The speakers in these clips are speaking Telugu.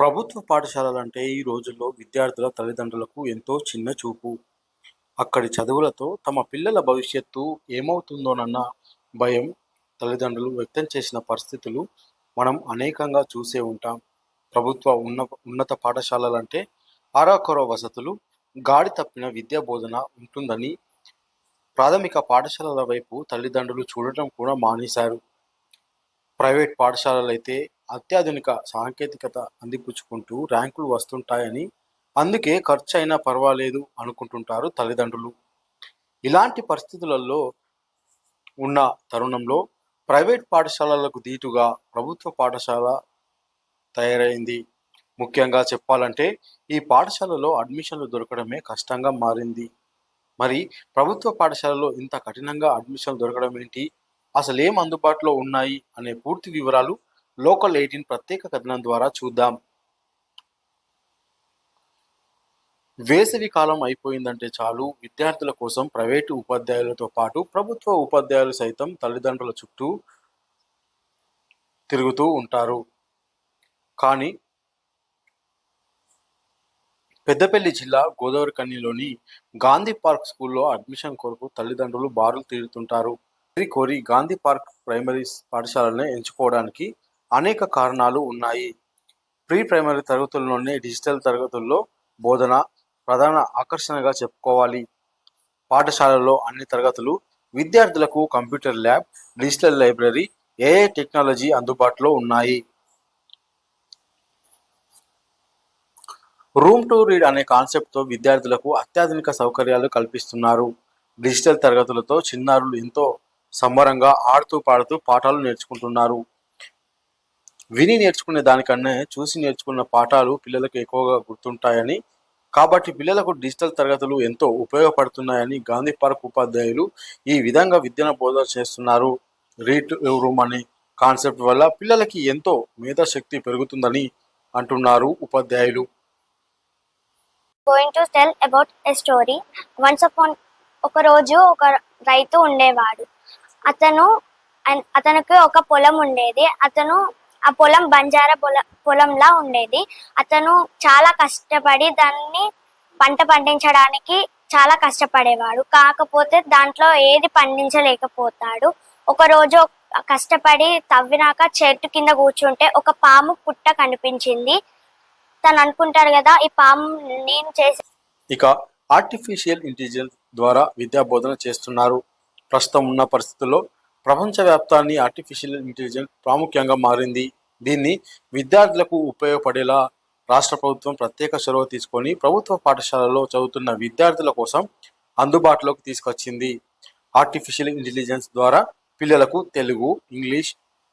ప్రభుత్వ పాఠశాలలంటే ఈ రోజుల్లో విద్యార్థుల తల్లిదండ్రులకు ఎంతో చిన్న చూపు. అక్కడి చదువులతో తమ పిల్లల భవిష్యత్తు ఏమవుతుందోనన్న భయం తల్లిదండ్రులు వ్యక్తం చేసిన పరిస్థితులు మనం అనేకంగా చూసే ఉంటాం. ప్రభుత్వ ఉన్న ఉన్నత పాఠశాలలంటే అరకొర వసతులు, గాడి తప్పిన విద్యా బోధన ఉంటుందని ప్రాథమిక పాఠశాలల వైపు తల్లిదండ్రులు చూడటం కూడా మానేశారు. ప్రైవేట్ పాఠశాలలైతే అత్యాధునిక సాంకేతికత అందిపుచ్చుకుంటూ ర్యాంకులు వస్తుంటాయని, అందుకే ఖర్చయినా పర్వాలేదు అనుకుంటుంటారు తల్లిదండ్రులు. ఇలాంటి పరిస్థితులలో ఉన్న తరుణంలో ప్రైవేట్ పాఠశాలలకు దీటుగా ప్రభుత్వ పాఠశాల తయారైంది. ముఖ్యంగా చెప్పాలంటే ఈ పాఠశాలలో అడ్మిషన్లు దొరకడమే కష్టంగా మారింది. మరి ప్రభుత్వ పాఠశాలలో ఇంత కఠినంగా అడ్మిషన్లు దొరకడం ఏంటి అసలేం అందుబాటులో ఉన్నాయి? అనే పూర్తి వివరాలు లోకల్ ఎయిటీన్ ప్రత్యేక కథనం ద్వారా చూద్దాం. వేసవి కాలం అయిపోయిందంటే చాలు విద్యార్థుల కోసం ప్రైవేటు ఉపాధ్యాయులతో పాటు ప్రభుత్వ ఉపాధ్యాయులు సైతం తల్లిదండ్రుల చుట్టూ తిరుగుతూ ఉంటారు. కానీ పెద్దపల్లి జిల్లా గోదావరి కన్నీలోని గాంధీ పార్క్ స్కూల్లో అడ్మిషన్ కొరకు తల్లిదండ్రులు బారులు తీరుతుంటారు. ఏరి కోరి గాంధీ పార్క్ ప్రైమరీ పాఠశాలను ఎంచుకోవడానికి అనేక కారణాలు ఉన్నాయి. ప్రీ ప్రైమరీ తరగతుల్లోనే డిజిటల్ తరగతుల్లో బోధన ప్రధాన ఆకర్షణగా చెప్పుకోవాలి. పాఠశాలలో అన్ని తరగతులు, విద్యార్థులకు computer lab, digital library, AI technology అందుబాటులో ఉన్నాయి. రూమ్ టు రీడ్ అనే కాన్సెప్ట్తో విద్యార్థులకు అత్యాధునిక సౌకర్యాలు కల్పిస్తున్నారు. డిజిటల్ తరగతులతో చిన్నారులు ఎంతో సంబరంగా ఆడుతూ పాడుతూ పాఠాలు నేర్చుకుంటున్నారు. విని నేర్చుకునే దానికన్నా చూసి నేర్చుకున్న పాఠాలు పిల్లలకు ఎక్కువగా గుర్తుంటాయని, కాబట్టి పిల్లలకు డిజిటల్ తరగతులు ఎంతో ఉపయోగపడుతున్నాయని గాంధీ పార్క్ ఉపాధ్యాయులు ఈ విధంగా విద్యను బోధన చేస్తున్నారు. రీట్ రూమ్ అనే కాన్సెప్ట్ వల్ల పిల్లలకి ఎంతో మేధాశక్తి పెరుగుతుందని అంటున్నారు ఉపాధ్యాయులు. Going to tell about a story once upon ఒక రోజు ఒక రైతు ఉండేవాడు అతను అతనికి ఒక పొలం ఉండేది. అతను ఆ పొలం బంజారా పొల పొలంలా ఉండేది. అతను చాలా కష్టపడి దాన్ని పంట పండించడానికి చాలా కష్టపడేవాడు. కాకపోతే దాంట్లో ఏది పండించలేకపోతాడు. ఒక రోజు కష్టపడి తవ్వినాక చెట్టు కింద కూర్చుంటే ఒక పాము పుట్ట కనిపించింది. తను అనుకుంటాడు కదా ఈ పాము నేను చేసి ఇక ఆర్టిఫిషియల్ ఇంటెలిజెన్స్ ద్వారా విద్యా బోధన చేస్తున్నారు. ప్రస్తుతం ఉన్న పరిస్థితుల్లో ప్రపంచవ్యాప్తాన్ని ఆర్టిఫిషియల్ ఇంటెలిజెన్స్ ప్రాముఖ్యంగా మారింది. దీన్ని విద్యార్థులకు ఉపయోగపడేలా రాష్ట్ర ప్రభుత్వం ప్రత్యేక చొరవ తీసుకొని ప్రభుత్వ పాఠశాలలో చదువుతున్న విద్యార్థుల కోసం అందుబాటులోకి తీసుకొచ్చింది. ఆర్టిఫిషియల్ ఇంటెలిజెన్స్ ద్వారా పిల్లలకు తెలుగు, ఇంగ్లీష్,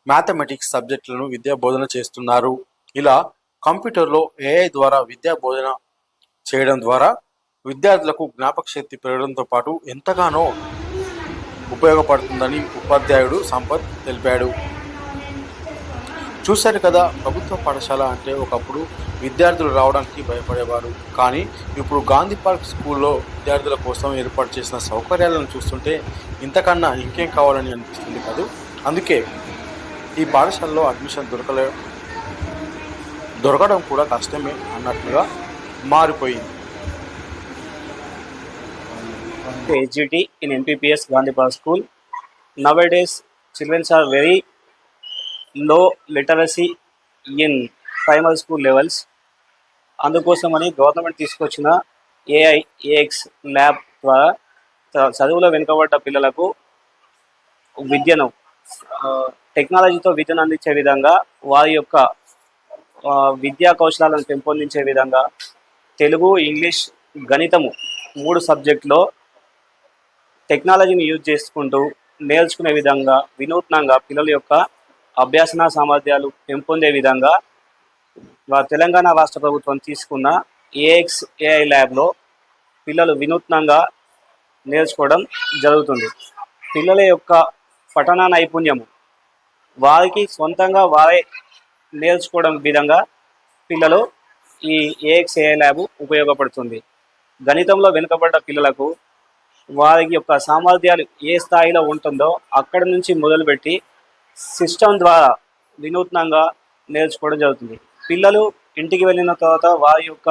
మ్యాథమెటిక్స్ సబ్జెక్టులను విద్యా బోధన చేస్తున్నారు. ఇలా కంప్యూటర్లో ఏఐ ద్వారా విద్యా బోధన చేయడం ద్వారా విద్యార్థులకు జ్ఞాపక శక్తి పెరగడంతో పాటు ఎంతగానో ఉపయోగపడుతుందని ఉపాధ్యాయుడు సంపత్ తెలిపాడు. చూశారు కదా ప్రభుత్వ పాఠశాల అంటే ఒకప్పుడు విద్యార్థులు రావడానికి భయపడేవారు. కానీ ఇప్పుడు గాంధీ పార్క్ స్కూల్లో విద్యార్థుల కోసం ఏర్పాటు చేసిన సౌకర్యాలను చూస్తుంటే ఇంతకన్నా ఇంకేం కావాలని అనిపిస్తుంది కాదు అందుకే ఈ పాఠశాలలో అడ్మిషన్ దొరకలే దొరకడం కూడా కష్టమే అన్నట్లుగా మారిపోయింది. HGT in NPPS Gandhi Park School. Nowadays, children are very low literacy in primary school levels. అందుకోసమని గవర్నమెంట్ తీసుకొచ్చిన ఏఐ ఏఎక్స్ ల్యాబ్ ద్వారా చదువులో వెనుకబడ్డ పిల్లలకు విద్యను టెక్నాలజీతో విద్యను అందించే విధంగా వారి యొక్క విద్యా కౌశలాలను పెంపొందించే విధంగా తెలుగు ఇంగ్లీష్ గణితము మూడు సబ్జెక్టులో టెక్నాలజీని యూజ్ చేసుకుంటూ నేర్చుకునే విధంగా వినూత్నంగా పిల్లల యొక్క అభ్యాసన సామర్థ్యాలు పెంపొందే విధంగా తెలంగాణ రాష్ట్ర ప్రభుత్వం తీసుకున్న ఏఎక్స్ ఏఐ ల్యాబ్లో పిల్లలు వినూత్నంగా నేర్చుకోవడం జరుగుతుంది. పిల్లల యొక్క పఠన నైపుణ్యము వారికి సొంతంగా వారే నేర్చుకోవడం విధంగా పిల్లలు ఈ ఏఎక్స్ ఏఐ ల్యాబ్ ఉపయోగపడుతుంది. గణితంలో వెనుకబడ్డ పిల్లలకు వారి యొక్క సామర్థ్యాలు ఏ స్థాయిలో ఉంటుందో అక్కడ నుంచి మొదలుపెట్టి సిస్టమ్ ద్వారా వినూత్నంగా నేర్చుకోవడం జరుగుతుంది. పిల్లలు ఇంటికి వెళ్ళిన తర్వాత వారి యొక్క